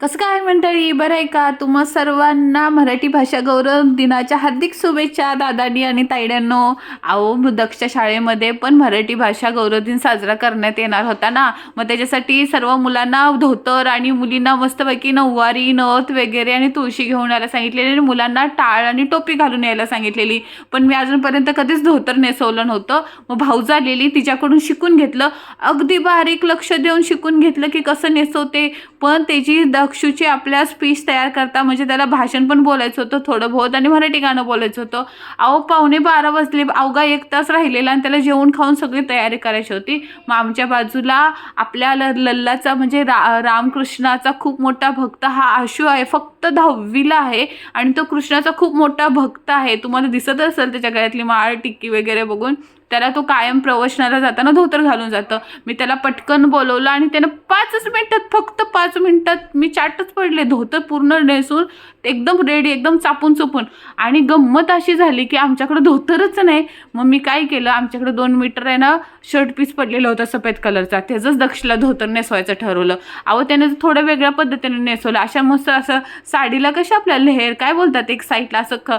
कसं काय मंडळी? बरं आहे का? तुम्हा सर्वांना मराठी भाषा गौरव दिनाच्या हार्दिक शुभेच्छा दादानी आणि तायड्यांनो अहो दक्षच्या शाळेमध्ये पण मराठी भाषा गौरव दिन साजरा करण्यात येणार होता ना? मग त्याच्यासाठी सर्व मुलांना धोतर आणि मुलींना मस्तपैकी नऊवारी नथ वगैरे आणि तुळशी घेऊन यायला सांगितलेली आणि मुलांना टाळ आणि टोपी घालून यायला सांगितलेली. पण मी अजूनपर्यंत कधीच धोतर नेसवलं नव्हतं. मग भाऊ झालेली तिच्याकडून शिकून घेतलं. अगदी बारीक लक्ष देऊन शिकून घेतलं की कसं नेसवते? पण त्याची दक्षूची आपल्या स्पीच तयार करता म्हणजे त्याला भाषण पण बोलायचं होतं थोडं बहुत आणि मराठी गाणं बोलायचं होतं. अहो पावणे बारा वाजले अवघा एक तास राहिलेला आणि त्याला जेवण खाऊन सगळी तयारी करायची होती. मग आमच्या बाजूला आपल्या ल लल्लाचा म्हणजे रा रामकृष्णाचा खूप मोठा भक्त हा आशू आहे फक्त दहावीला आहे आणि तो कृष्णाचा खूप मोठा भक्त आहे. तुम्हाला दिसत असेल त्याच्या गळ्यातली माळ टिक्की वगैरे बघून. त्याला तो कायम प्रवचनाला जाताना धोतर घालून जातं. मी त्याला पटकन बोलवलं आणि त्यानं पाचच मिनटात फक्त पाच मिनटात मी चाटच पडले. धोतर पूर्ण नेसून एकदम रेडी एकदम चापून चुपून. आणि गंमत अशी झाली की आमच्याकडं धोतरच नाही. मग मी काय केलं? आमच्याकडे दोन मीटर आहे ना शर्ट पीस पडलेला होता सफेद कलरचा. त्याचंच दक्षला धोतर नेसवायचं ठरवलं. अहो त्याने थोड्या वेगळ्या पद्धतीने नेसवलं. अशा मस्त असं साडीला कशा आपल्या लेहेर काय बोलतात एक साईडला असं ख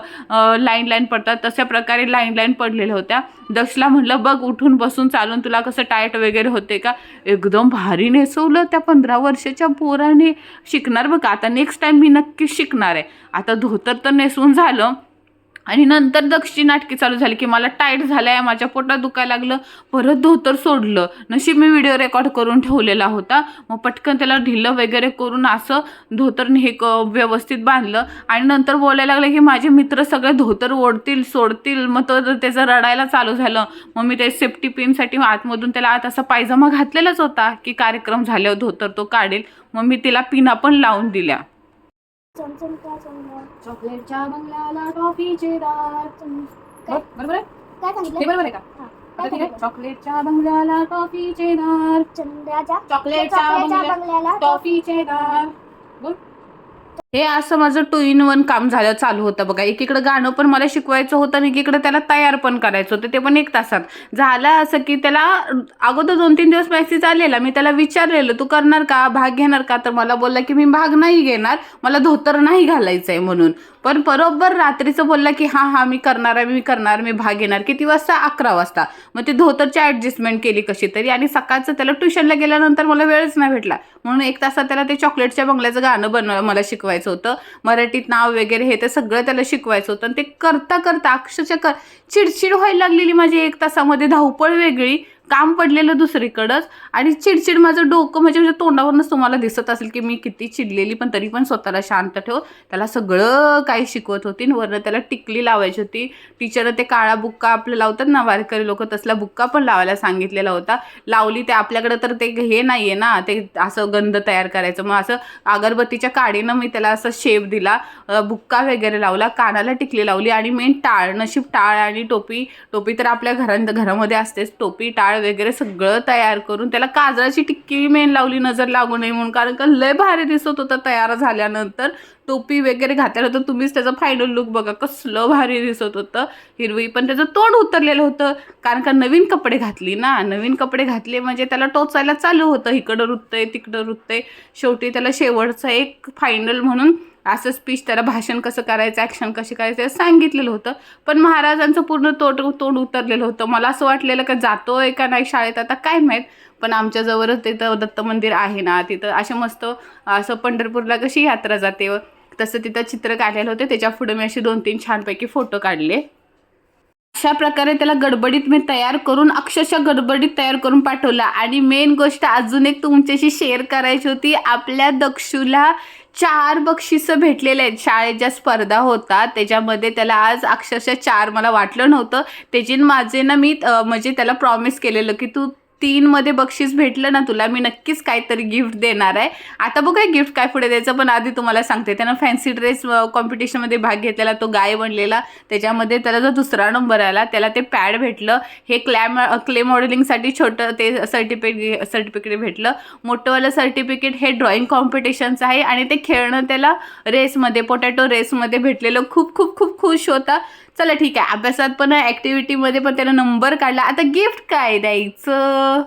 लाईन लाईन पडतात. तशा प्रकारे लाईन लाईन पडलेल्या होत्या. दक्षला म्हटलं बघ उठून बसून चालून तुला कसं टायट वगैरे होते का? एकदम भारी नेसवलं त्या पंधरा वर्षाच्या पोराने. शिकणार बघा आता नेक्स्ट टाईम मी नक्कीच शिकणार आहे. आता धोतर तर नेसवून झालं. आणि नंतर दक्षिणी नाटकी चालू झाली की मला टाईट झालं आहे माझ्या पोटात दुखायला लागलं परत धोतर सोडलं. नशीब मी व्हिडिओ रेकॉर्ड करून ठेवलेला होता. मग पटकन त्याला ढिल्लं वगैरे करून असं धोतर हे क व्यवस्थित बांधलं आणि नंतर बोलायला लागलं की माझे मित्र सगळे धोतर ओढतील सोडतील. मग तो त्याचं रडायला चालू झालं. मग मी ते सेफ्टी पिनसाठी आतमधून त्याला आत असा पायजमा घातलेलाच होता की कार्यक्रम झाल्यावर धोतर तो काढेल. मग मी तिला पिना पण लावून दिल्या. चमचमचा चमचा चॉकलेटच्या बंगल्याला टॉफीचे दार. काय बरोबर आहे? काय सांगितलं? बरोबर आहे का? हा. आता ठीक आहे. चॉकलेटच्या बंगल्याला टॉफीचे दार. चंद्राच्या चॉकलेटच्या चॉकलेटच्या बंगल्या- बंगल्याला टॉफीचे दार. बोल. हे असं माझं टू इन वन काम झालं चालू होतं बघा. एकीकडे गाणं पण मला शिकवायचं होतं आणि एकीकडे त्याला तयार पण करायचं होतं. ते पण एक तासात. झालं असं की त्याला अगोदर दोन तीन दिवस मेसेज आलेला. मी त्याला विचारलेलं तू करणार का? भाग घेणार का? तर मला बोलला की मी भाग नाही घेणार. मला धोतर नाही घालायचं आहे म्हणून. पण बरोबर रात्रीचं बोलला की हां हां मी करणार आहे मी करणार मी भाग घेणार. किती वाजता? अकरा वाजता. मग ते धोतरची ॲडजस्टमेंट केली कशी तरी आणि सकाळचं त्याला ट्युशनला गेल्यानंतर मला वेळच नाही भेटला. म्हणून एक तासात त्याला ते चॉकलेटच्या बंगल्याचं गाणं बनव मला शिकवायचं होतं. मराठीत नाव वगैरे हे ते सगळं त्याला शिकवायचं होतं. आणि ते करता करता अक्षरशः कर चिडचिड व्हायला लागलेली माझी एक तासामध्ये. धावपळ वेगळी. काम पडलेलं दुसरीकडंच आणि चिडचिड माझं डोकं म्हणजे म्हणजे तोंडावरूनच तुम्हाला दिसत असेल की मी किती चिडलेली पण तरी पण स्वतःला शांत ठेव. त्याला सगळं काही शिकवत होती वरनं त्याला टिकली लावायची होती. टीचरं ते काळा बुक्का आपलं लावतात ना वारकरी लोक तसला बुक्का पण लावायला सांगितलेला होता. लावली ते आपल्याकडं तर ते हे नाही आहे ना ते असं गंध तयार करायचं. मग असं अगरबत्तीच्या काडीनं मी त्याला असं शेप दिला बुक्का वगैरे लावला कानाला टिकली लावली आणि मेन टाळ नशीब टाळ आणि टोपी टोपी तर आपल्या घरां घरामध्ये असतेच. टोपी टाळ वगैरे सगळं तयार करून त्याला काजळाची टिक्की मेन लावली नजर लागू नये म्हणून. कारण का लय भारी दिसत होतं तयार झाल्यानंतर. टोपी वगैरे घातल्यानंतर तुम्हीच त्याचं फायनल लुक बघा कसलं भारी दिसत होतं. हिरवी पण त्याचं तोंड उतरलेलं होतं. कारण का नवीन कपडे घातली ना. नवीन कपडे घातले म्हणजे त्याला टोचायला चालू होतं. इकडं रुततंय तिकडं रुततंय शेवटी त्याला शेवटचं एक फायनल म्हणून असं स्पीच त्याला भाषण कसं करायचं ॲक्शन कशी करायचं सांगितलेलं होतं. पण महाराजांचं पूर्ण तोट तोंड उतरलेलं होतं. मला असं वाटलेलं का जातोय का नाही शाळेत आता काय माहीत. पण आमच्याजवळच तिथं दत्त मंदिर आहे ना तिथं असे मस्त असं पंढरपूरला कशी यात्रा जाते. तसं तिथं चित्र काढलेलं होतं. त्याच्या पुढे मी असे दोन तीन छानपैकी फोटो काढले. अशा प्रकारे त्याला गडबडीत मी तयार करून अक्षरशः गडबडीत तयार करून पाठवला. आणि मेन गोष्ट अजून एक तुमच्याशी शेअर करायची होती. आपल्या दक्षूला चार बक्षिसं भेटलेले आहेत. शाळेत ज्या स्पर्धा होतात त्याच्यामध्ये त्याला आज अक्षरशः चार मला वाटलं नव्हतं. त्याची माझे ना मी म्हणजे त्याला प्रॉमिस केलेलं की तू तीनमध्ये बक्षीस भेटलं ना तुला मी नक्कीच काहीतरी गिफ्ट देणार आहे. आता बघा गिफ्ट काय पुढे द्यायचं पण आधी तुम्हाला सांगते. त्यानं फॅन्सी ड्रेस कॉम्पिटिशनमध्ये भाग घेतलेला तो गाय बनलेला. त्याच्यामध्ये त्याला जो दुसरा नंबर आला त्याला ते पॅड भेटलं. हे क्लॅम क्ले मॉडेलिंगसाठी छोटं ते सर्टिफिकेट सर्टिफिकेट भेटलं. मोठंवालं सर्टिफिकेट हे ड्रॉइंग कॉम्पिटिशनचं आहे आणि ते खेळणं त्याला रेसमध्ये पोटॅटो रेसमध्ये भेटलेलं. खूप खूप खूप खुश होता. चला ठीक आहे. अभ्यासात पण ॲक्टिव्हिटीमध्ये पण त्याला नंबर काढला. आता गिफ्ट काय द्यायचं?